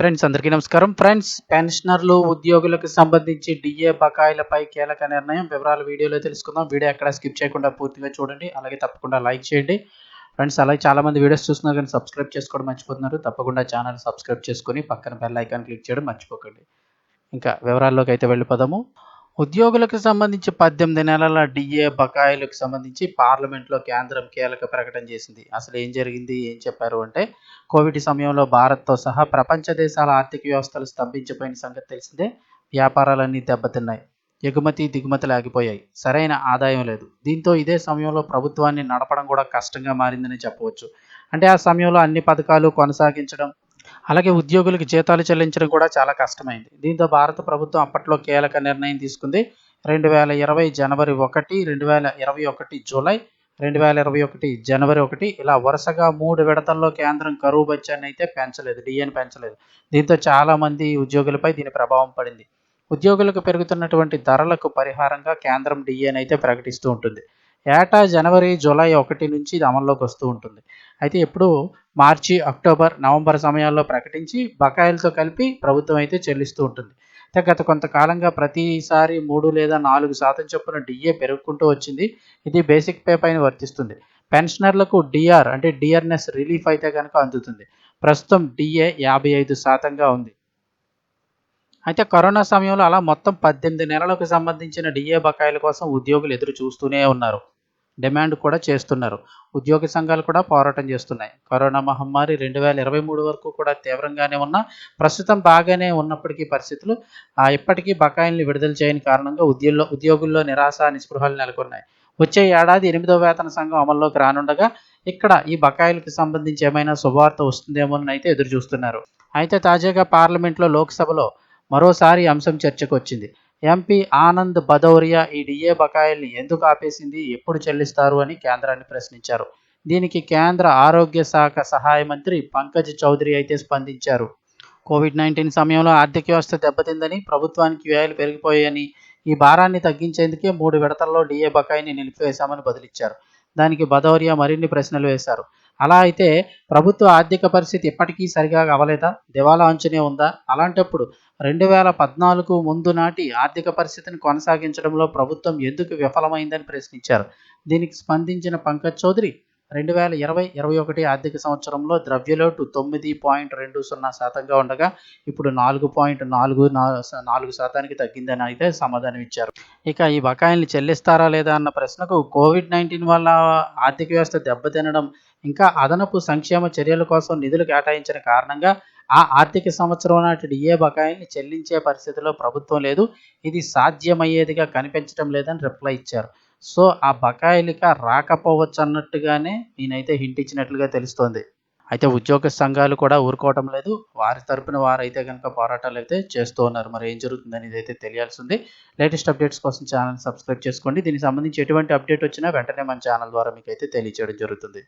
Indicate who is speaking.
Speaker 1: Friends అందరికీ నమస్కారం. Friends పెన్షనర్లు ఉద్యోగులకు సంబంధించి డిఏ బకాయిలపై కీలక నిర్ణయం వివరాలు వీడియోలో తెలుసుకుందాం. వీడియో ఎక్కడ స్కిప్ చేయకుండా పూర్తిగా చూడండి. అలాగే తప్పకుండా లైక్ చేయండి. ఫ్రెండ్స్ అలాగే చాలా మంది వీడియోస్ చూస్తున్నారు కానీ సబ్స్క్రైబ్ చేసుకోవడం మర్చిపోతున్నారు. తప్పకుండా ఛానల్ సబ్స్క్రైబ్ చేసుకొని పక్కన బెల్ ఐకాన్ క్లిక్ చేయడం మర్చిపోకండి. ఇంకా వివరాల్లోకి అయితే వెళ్ళిపోదాము. ఉద్యోగులకు సంబంధించి పద్దెనిమిది నెలల డిఏ బకాయిలకు సంబంధించి పార్లమెంట్లో కేంద్రం కీలక ప్రకటన చేసింది. అసలు ఏం జరిగింది? ఏం చెప్పారు అంటే కోవిడ్ సమయంలో భారత్తో సహా ప్రపంచ దేశాల ఆర్థిక వ్యవస్థలు స్తంభించిపోయిన సంగతి తెలిసిందే. వ్యాపారాలన్నీ దెబ్బతిన్నాయి. ఎగుమతి దిగుమతులు ఆగిపోయాయి. సరైన ఆదాయం లేదు. దీంతో ఇదే సమయంలో ప్రభుత్వాన్ని నడపడం కూడా కష్టంగా మారిందని చెప్పవచ్చు. అంటే ఆ సమయంలో అన్ని పథకాలు కొనసాగించడం అలాగే ఉద్యోగులకు జీతాలు చెల్లించడం కూడా చాలా కష్టమైంది. దీంతో భారత ప్రభుత్వం అప్పట్లో కీలక నిర్ణయం తీసుకుంది. రెండు వేల ఇరవై జనవరి ఒకటి రెండు వేల ఇరవై ఒకటి జూలై రెండు వేల ఇరవై ఒకటి జనవరి ఒకటి ఇలా వరుసగా మూడు విడతల్లో కేంద్రం కరువు బత్యాన్ని అయితే పెంచలేదు డిఎన్ పెంచలేదు. దీంతో చాలామంది ఉద్యోగులపై దీని ప్రభావం పడింది. ఉద్యోగులకు పెరుగుతున్నటువంటి ధరలకు పరిహారంగా కేంద్రం డిఏని అయితే ప్రకటిస్తూ ఉంటుంది. ఏటా జనవరి జూలై ఒకటి నుంచి ఇది అమల్లోకి వస్తూ ఉంటుంది. అయితే ఎప్పుడు మార్చి అక్టోబర్ నవంబర్ సమయాల్లో ప్రకటించి బకాయిలతో కలిపి ప్రభుత్వం అయితే చెల్లిస్తూ ఉంటుంది. అయితే గత కొంతకాలంగా ప్రతిసారి మూడు లేదా నాలుగు శాతం చొప్పున డిఏ పెరుగుకుంటూ వచ్చింది. ఇది బేసిక్ పే పైన వర్తిస్తుంది. పెన్షనర్లకు డిఆర్ అంటే డిఆర్ఎస్ రిలీఫ్ అయితే కనుక అందుతుంది. ప్రస్తుతం డిఏ యాభై ఐదు శాతంగా ఉంది. అయితే కరోనా సమయంలో అలా మొత్తం పద్దెనిమిది నెలలకు సంబంధించిన డిఏ బకాయిల కోసం ఉద్యోగులు ఎదురు చూస్తూనే ఉన్నారు. డిమాండ్ కూడా చేస్తున్నారు. ఉద్యోగ సంఘాలు కూడా పోరాటం చేస్తున్నాయి. కరోనా మహమ్మారి రెండు వేల ఇరవై మూడు వరకు కూడా తీవ్రంగానే ఉన్న ప్రస్తుతం బాగానే ఉన్నప్పటికీ పరిస్థితులు ఇప్పటికీ బకాయిల్ని విడుదల చేయని కారణంగా ఉద్యోగంలో ఉద్యోగుల్లో నిరాశ నిస్పృహలు నెలకొన్నాయి. వచ్చే ఏడాది ఎనిమిదో వేతన సంఘం అమల్లోకి రానుండగా ఇక్కడ ఈ బకాయిలకు సంబంధించి ఏమైనా శుభవార్త వస్తుందేమోనని అయితే ఎదురు చూస్తున్నారు అయితే తాజాగా పార్లమెంట్లో లోక్సభలో మరోసారి అంశం చర్చకు వచ్చింది ఎంపీ ఆనంద్ భదౌరియా ఈ డిఏ బకాయిల్ని ఎందుకు ఆపేసింది? ఎప్పుడు చెల్లిస్తారు అని కేంద్రాన్ని ప్రశ్నించారు. దీనికి కేంద్ర ఆరోగ్య శాఖ సహాయ మంత్రి పంకజ్ చౌదరి అయితే స్పందించారు. కోవిడ్ నైన్టీన్ సమయంలో ఆర్థిక వ్యవస్థ దెబ్బతిందని ప్రభుత్వానికి వ్యయాలు పెరిగిపోయాయని ఈ భారాన్ని తగ్గించేందుకే మూడు విడతల్లో డిఏ బకాయిని నిలిపివేశామని బదిలిచ్చారు. దానికి భదౌరియా మరిన్ని ప్రశ్నలు వేశారు. అలా అయితే ప్రభుత్వ ఆర్థిక పరిస్థితి ఇప్పటికీ సరిగా అవ్వలేదా దివాలా అంచునే ఉందా? అలాంటప్పుడు రెండు వేల పద్నాలుగు ముందు నాటి ఆర్థిక పరిస్థితిని కొనసాగించడంలో ప్రభుత్వం ఎందుకు విఫలమైందని ప్రశ్నించారు? దీనికి స్పందించిన పంకజ్ చౌదరి రెండు వేల ఇరవై ఇరవై ఒకటి ఆర్థిక సంవత్సరంలో ద్రవ్యలోటు తొమ్మిది పాయింట్ రెండు సున్నా శాతంగా ఉండగా ఇప్పుడు నాలుగు పాయింట్ నాలుగు నాలుగు శాతానికి తగ్గిందని అయితే సమాధానం ఇచ్చారు. ఇక ఈ బకాయిల్ని చెల్లిస్తారా లేదా అన్న ప్రశ్నకు కోవిడ్ నైన్టీన్ వల్ల ఆర్థిక వ్యవస్థ దెబ్బతినడం ఇంకా అదనపు సంక్షేమ చర్యల కోసం నిధులు కేటాయించిన కారణంగా ఆ ఆర్థిక సంవత్సరం నాటి డిఏ బకాయిల్ని చెల్లించే పరిస్థితిలో ప్రభుత్వం లేదు. ఇది సాధ్యమయ్యేదిగా కనిపించడం లేదని రిప్లై ఇచ్చారు. సో ఆ బకాయిలిక రాకపోవచ్చు అన్నట్టుగానే నేనైతే హింట్ ఇచ్చినట్లుగా తెలుస్తోంది. అయితే ఉద్యోగ సంఘాలు కూడా ఊరుకోవటం లేదు. వారి తరపున వారైతే కనుక పోరాటాలు అయితే చేస్తూ ఉన్నారు. మరి ఏం జరుగుతుంది అనేది అయితే తెలియాల్సింది. లేటెస్ట్ అప్డేట్స్ కోసం ఛానల్ సబ్స్క్రైబ్ చేసుకోండి. దీనికి సంబంధించి ఎటువంటి అప్డేట్ వచ్చినా వెంటనే మన ఛానల్ ద్వారా మీకు అయితే తెలియచేయడం జరుగుతుంది.